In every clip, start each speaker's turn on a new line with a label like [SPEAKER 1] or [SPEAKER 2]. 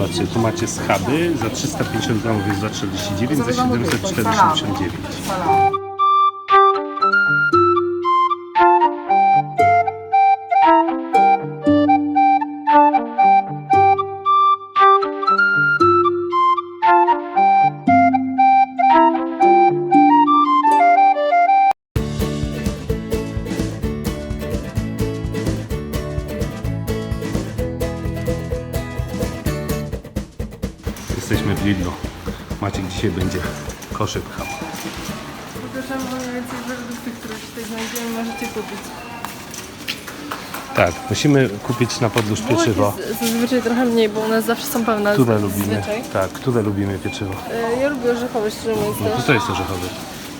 [SPEAKER 1] Patrzcie, tu macie schaby, za 350 gramów jest 2,49, za 700 4,79. widno. Maciek dzisiaj będzie koszyk pchał.
[SPEAKER 2] Zapraszam do najwięcej wyrodówki, które tutaj znajdziemy, możecie kupić.
[SPEAKER 1] Tak, musimy kupić na podróż pieczywo.
[SPEAKER 2] Jest zazwyczaj trochę mniej, bo u nas zawsze są pełne.
[SPEAKER 1] Które lubimy? Tak, które lubimy pieczywo?
[SPEAKER 2] Y, ja lubię orzechowy, szczerze mówiąc.
[SPEAKER 1] No
[SPEAKER 2] to
[SPEAKER 1] co jest orzechowy?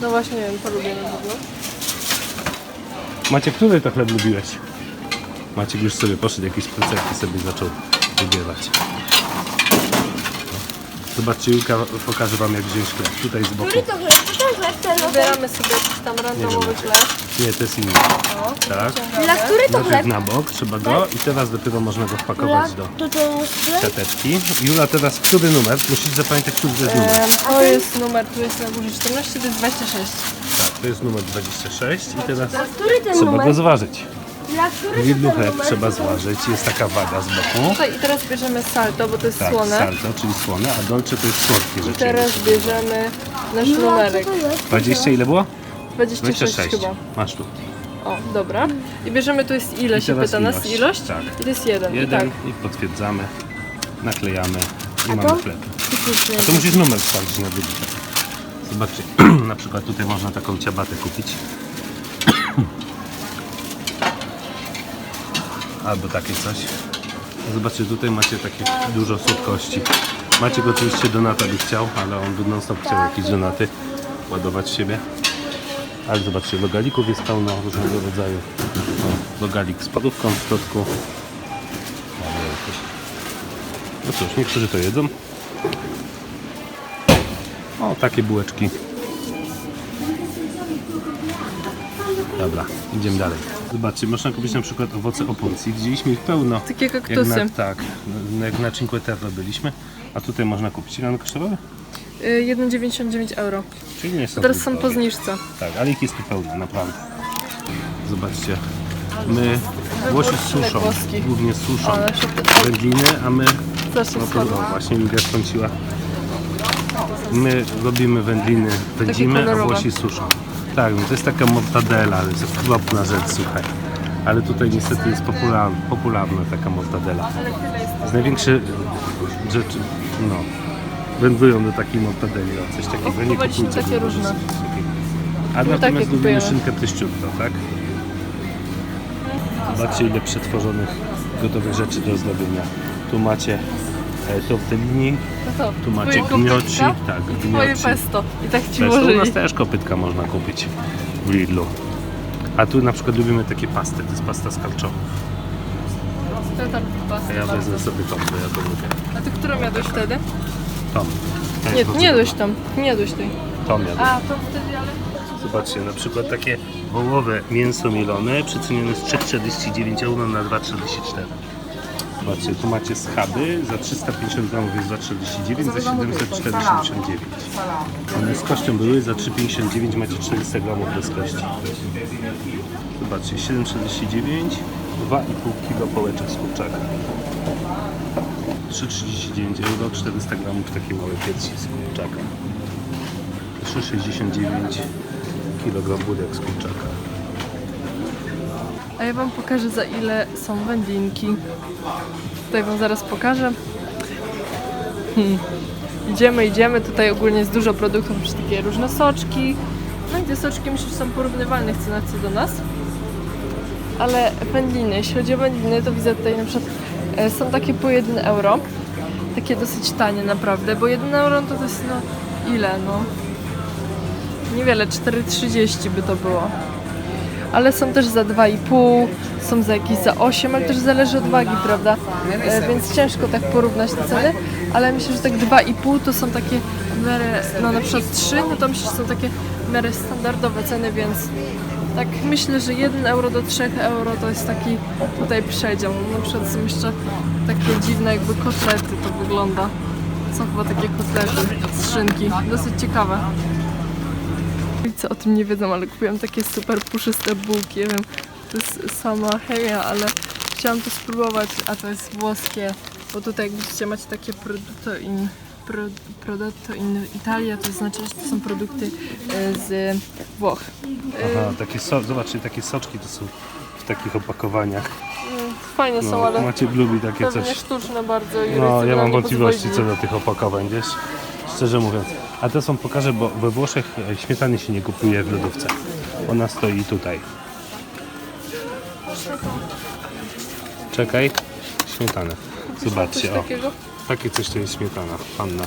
[SPEAKER 2] No właśnie, nie wiem, to lubię na pewno.
[SPEAKER 1] Maciek, który to chleb lubiłeś? Maciek już sobie poszedł, jakieś placerki sobie zaczął wybierać. Zobaczcie, Julka pokaże Wam jak wziąć chleb. Tutaj z boku.
[SPEAKER 3] Który to chleb? To ten chleb, ten no
[SPEAKER 2] Wybieramy sobie jakiś tam randomowy
[SPEAKER 1] wiem.
[SPEAKER 2] chleb.
[SPEAKER 1] Nie, to jest inny.
[SPEAKER 2] O,
[SPEAKER 1] Tak.
[SPEAKER 3] Dla który to
[SPEAKER 1] Najpierw
[SPEAKER 3] chleb?
[SPEAKER 1] na bok, trzeba go i teraz dopiero można go wpakować do
[SPEAKER 3] To ten jest chleb?
[SPEAKER 1] siateczki. Jula, teraz który numer? Musisz zapamiętać, który to jest numer.
[SPEAKER 2] Em, to jest numer, tu jest na górze 14, to jest 26.
[SPEAKER 1] Tak, to jest numer 26 i teraz
[SPEAKER 3] który ten
[SPEAKER 1] trzeba
[SPEAKER 3] numer?
[SPEAKER 1] go zważyć.
[SPEAKER 3] Numer?
[SPEAKER 1] trzeba zważyć, jest taka waga z boku.
[SPEAKER 2] Tutaj i teraz bierzemy salto, bo to jest
[SPEAKER 1] Tak,
[SPEAKER 2] słone.
[SPEAKER 1] salto, czyli słone, a dolce to jest słodkie
[SPEAKER 2] I
[SPEAKER 1] rzeczy.
[SPEAKER 2] teraz bierzemy nasz
[SPEAKER 3] No,
[SPEAKER 2] numerek.
[SPEAKER 3] co to jest?
[SPEAKER 1] 20 ile było?
[SPEAKER 2] 26,
[SPEAKER 1] 26.
[SPEAKER 2] chyba.
[SPEAKER 1] Masz tu.
[SPEAKER 2] O, dobra. I bierzemy, tu jest ile
[SPEAKER 1] I
[SPEAKER 2] się
[SPEAKER 1] teraz
[SPEAKER 2] pyta nas?
[SPEAKER 1] ilość.
[SPEAKER 2] Ilość?
[SPEAKER 1] Tak.
[SPEAKER 2] I to jest jeden.
[SPEAKER 1] Jeden
[SPEAKER 2] I tak.
[SPEAKER 1] i potwierdzamy, naklejamy i
[SPEAKER 3] A
[SPEAKER 1] mamy chleb. A to musisz numer sprawdzić na wyliczek. Zobaczcie, na przykład tutaj można taką ciabatę kupić. Albo takie coś. Zobaczcie, tutaj macie takie dużo słodkości. Maciek oczywiście donata by chciał, ale on by non stop chciał jakieś donaty ładować siebie. Ale zobaczcie, logalików jest pełno różnego rodzaju. O, logalik z parówką w środku. No cóż, niektórzy to jedzą. O, takie bułeczki. Dobra, idziemy dalej. Zobaczcie, można kupić na przykład owoce opuncji. Widzieliśmy ich pełno.
[SPEAKER 2] Takie
[SPEAKER 1] Jak
[SPEAKER 2] kaktusy.
[SPEAKER 1] na, tak, na- jak na Cinque Terre byliśmy. A tutaj można kupić. Ile one kosztowały?
[SPEAKER 2] Y, 1,99 euro.
[SPEAKER 1] Czyli nie są
[SPEAKER 2] teraz są po zniżce.
[SPEAKER 1] Tak, ale ich jest tu pełno, naprawdę. Zobaczcie, my Włosi suszą,
[SPEAKER 2] włoski.
[SPEAKER 1] głównie suszą wędliny, a my
[SPEAKER 2] Zawsze
[SPEAKER 1] No no, właśnie Lidia skąciła. My robimy wędliny, wędzimy, a. Włosi suszą. Tak, no to jest taka mortadela, to jest okropna rzecz, słuchaj. Ale tutaj niestety jest popularna, popularna taka mortadela. Z największe rzeczy, no, wędrują do takiej mortadeli, o coś takiego. Nie
[SPEAKER 2] Kupowaliśmy
[SPEAKER 1] kupujcie
[SPEAKER 2] takie
[SPEAKER 1] dużo
[SPEAKER 2] różne.
[SPEAKER 1] rzeczy takiego. A
[SPEAKER 2] takie
[SPEAKER 1] natomiast lubimy
[SPEAKER 2] kupujemy.
[SPEAKER 1] szynkę tak? Zobaczcie ile przetworzonych, gotowych rzeczy do zdobienia. Tu macie e, tortellini,
[SPEAKER 2] To co?
[SPEAKER 1] tu macie
[SPEAKER 2] Twoje kopytka
[SPEAKER 1] tak,
[SPEAKER 2] I twoje pesto. I tak ci
[SPEAKER 1] Pesto u nas też kopytka można kupić w Lidlu. A tu na przykład lubimy takie pasty, to jest pasta z karczołów.
[SPEAKER 2] To tam
[SPEAKER 1] A ja
[SPEAKER 2] bardzo.
[SPEAKER 1] wezmę sobie tą, bo ja to lubię.
[SPEAKER 2] A ty którą jadłeś wtedy?
[SPEAKER 1] Tom. To
[SPEAKER 2] Nie,
[SPEAKER 1] jest
[SPEAKER 2] nie
[SPEAKER 1] bardzo
[SPEAKER 2] tam. Nie jadłeś tej.
[SPEAKER 1] Tom jadłem.
[SPEAKER 2] A, to wtedy, ale...
[SPEAKER 1] Zobaczcie, na przykład takie wołowe mięso mielone przecenione z 3,49 euro na 2,34. Zobaczcie, tu macie schaby, za 350 gramów jest 2,49, za 749. One z kością były, za 3,59 macie 400 gramów bez kości. Zobaczcie, 7,49, 2,5 kg połeczek z kurczaka. 3,39 euro, 400 gramów takiej małej piersi z kurczaka. 3,69 kg budek z kurczaka.
[SPEAKER 2] A ja wam pokażę za ile są wędlinki. Tutaj wam zaraz pokażę. Hmm. Idziemy, idziemy. Tutaj ogólnie jest dużo produktów, już takie różne soczki. No i te soczki myślę, że są porównywalnych cenach co do nas. Ale wędliny, jeśli chodzi o wędliny, to widzę tutaj na przykład e, są takie po 1 euro. Takie dosyć tanie naprawdę, bo 1 euro to, to jest no ile no? Niewiele, 4,30 by to było ale są też za 2,5, są za jakieś za 8, ale też zależy od wagi, prawda? E, więc ciężko tak porównać te ceny, ale myślę, że tak 2,5 to są takie w no na przykład 3, no to myślę, że są takie w standardowe ceny, więc tak myślę, że 1 euro do 3 euro to jest taki tutaj przedział. Na przykład są jeszcze takie dziwne jakby kotlety to wygląda. Są chyba takie kotlety z szynki. Dosyć ciekawe. Co o tym nie wiedzą, ale kupiłam takie super puszyste bułki. Nie wiem, to jest sama chemia, ale chciałam to spróbować, a to jest włoskie. Bo tutaj jak widzicie macie takie prodotto in, pro, prodotto in Italia, to znaczy, że to są produkty e, z Włoch.
[SPEAKER 1] Aha, takie so, zobaczcie, takie soczki to są w takich opakowaniach.
[SPEAKER 2] Mm, Fajne są,
[SPEAKER 1] No,
[SPEAKER 2] ale
[SPEAKER 1] macie lubi takie
[SPEAKER 2] pewnie
[SPEAKER 1] coś.
[SPEAKER 2] sztuczne bardzo. i
[SPEAKER 1] No, ja mam wątpliwości co do tych opakowań, wiesz? Szczerze mówiąc. A teraz wam pokażę, bo we Włoszech e, śmietany się nie kupuje w lodówce. Ona stoi tutaj. Czekaj. Śmietanę. Zobaczcie, o. Takie coś to jest śmietana, panna.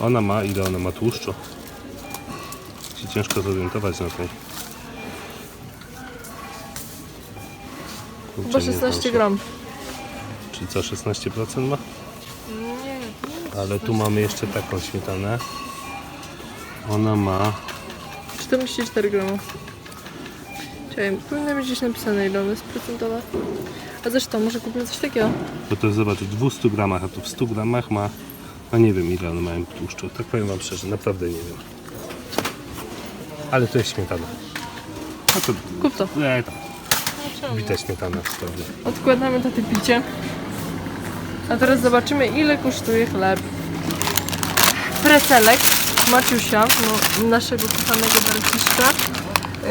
[SPEAKER 1] Ona ma, ile ona ma tłuszczu? Się ciężko zorientować na tej. Kurczę,
[SPEAKER 2] Chyba
[SPEAKER 1] nie znam
[SPEAKER 2] 16
[SPEAKER 1] się.
[SPEAKER 2] gram.
[SPEAKER 1] Czyli co, 16% ma?
[SPEAKER 2] Nie.
[SPEAKER 1] Ale tu mamy jeszcze taką śmietanę. Ona ma
[SPEAKER 2] 44 gramy. Czekaj, powinno być gdzieś napisane ile ona jest procentowa. A zresztą, może kupimy coś takiego.
[SPEAKER 1] Bo to zobacz, w 200 gramach, a tu w 100 gramach ma, no nie wiem ile one mają tłuszczu. Tak powiem wam szczerze, naprawdę nie wiem. Ale to jest śmietana. No to,
[SPEAKER 2] Kup to.
[SPEAKER 1] e, tam, bita śmietana pewnie.
[SPEAKER 2] Odkładamy to te picie. A teraz zobaczymy ile kosztuje chleb. Precelek Maciusia, no, naszego kochanego Berciszka,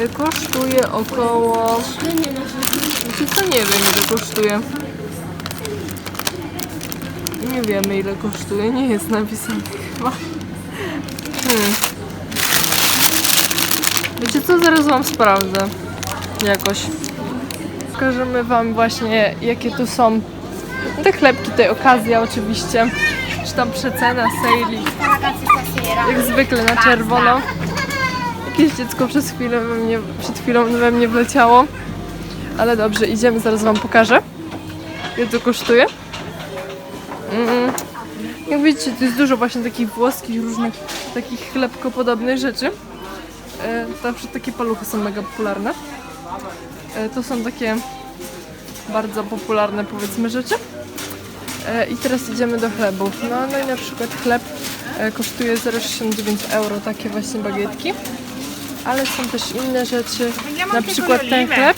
[SPEAKER 2] y, kosztuje około... Co nie wiem ile kosztuje. Nie wiemy ile kosztuje, nie jest napisane chyba. Hmm. Wiecie co, zaraz wam sprawdzę. Jakoś. Pokażemy Wam właśnie, jakie tu są te chlebki, tej okazja oczywiście. Czy tam przecena, sejli, jak zwykle na czerwono. Jakieś dziecko przez chwilę we mnie, przed chwilą we mnie wleciało. Ale dobrze, idziemy, zaraz Wam pokażę. Ile to kosztuje. Mm. Jak widzicie, tu jest dużo właśnie takich włoskich, różnych takich chlebkopodobnych rzeczy. E, przykład takie paluchy są mega popularne. E, To są takie bardzo popularne powiedzmy rzeczy. E, I teraz idziemy do chlebów. No, no i na przykład chleb e, kosztuje 0,69 euro, takie właśnie bagietki. Ale są też inne rzeczy. Na przykład ten chleb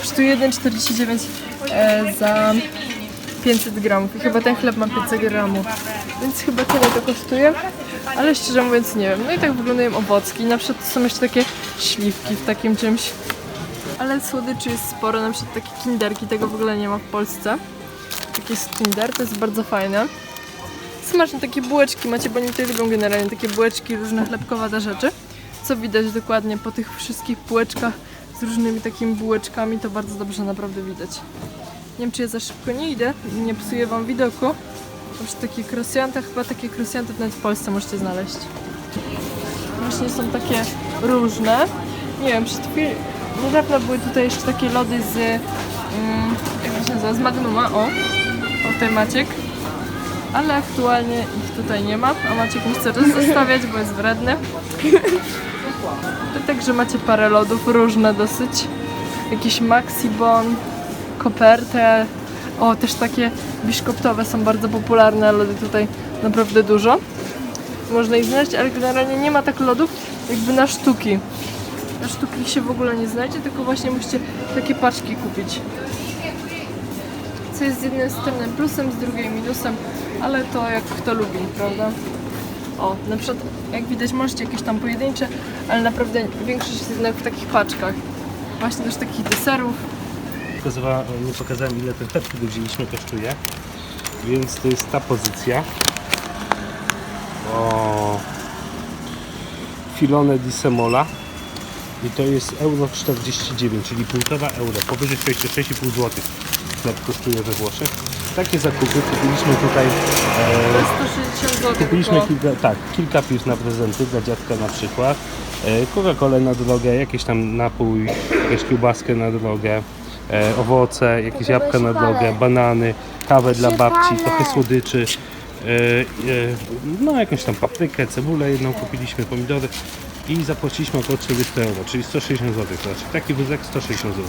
[SPEAKER 2] kosztuje 1,49 e, za 500 gramów. I chyba ten chleb ma 500 gramów. Więc chyba tyle to kosztuje. Ale szczerze mówiąc nie wiem. No i tak wyglądają owocki. Na przykład są jeszcze takie śliwki w takim czymś. Ale słodyczy jest sporo, na przykład takie kinderki, tego w ogóle nie ma w Polsce. Taki jest kinder, to jest bardzo fajne. Smaczne takie bułeczki macie, bo oni tutaj lubią generalnie takie bułeczki, różne chlebkowate rzeczy. Co widać dokładnie po tych wszystkich bułeczkach z różnymi takimi bułeczkami, to bardzo dobrze naprawdę widać. Nie wiem, czy ja za szybko nie idę, nie psuję wam widoku. Na przykład takie krosjanty, chyba takie krosjanty nawet w Polsce możecie znaleźć. Właśnie są takie różne. Nie wiem, przed chwilą... Niedawno były tutaj jeszcze takie lody z... Mm, jak to się nazywa? Z Magnuma, o. Tutaj Maciek. Ale aktualnie ich tutaj nie ma, a Maciek nie chce zostawiać, bo jest wredny. Także macie parę lodów, różne dosyć. Jakiś Maxibon, Kopertę. O, też takie biszkoptowe są bardzo popularne, lody tutaj naprawdę dużo. Można ich znaleźć, ale generalnie nie ma tak lodów jakby na sztuki. Na sztuki się w ogóle nie znajdzie, tylko właśnie musicie takie paczki kupić. Co jest z jednej strony plusem, z drugiej minusem, ale to jak kto lubi, prawda? O, na przykład jak widać możecie jakieś tam pojedyncze, ale naprawdę większość jest jednak w takich paczkach. Właśnie też takich deserów.
[SPEAKER 1] Pokazywała, nie pokazałem ile ten chleb, który wzięliśmy kosztuje. Więc to jest ta pozycja. O Filone di Semola. I to jest euro 49, czyli 1,5 euro. Powyżej 6,5 zł chleb kosztuje we Włoszech. Takie zakupy kupiliśmy tutaj. E,
[SPEAKER 2] jest 160 zł.
[SPEAKER 1] Kupiliśmy kilka, tak, kilka piw na prezenty dla dziadka na przykład. E, Coca-Colę na drogę, jakiś tam napój, jakąś kiełbaskę na drogę, e, owoce, jakieś jabłka na drogę, banany, kawę dla babci, trochę słodyczy. e, e, No jakąś tam paprykę, cebulę jedną kupiliśmy, pomidory i zapłaciliśmy około 40 euro, czyli 160 zł. Znaczy taki wózek 160 zł.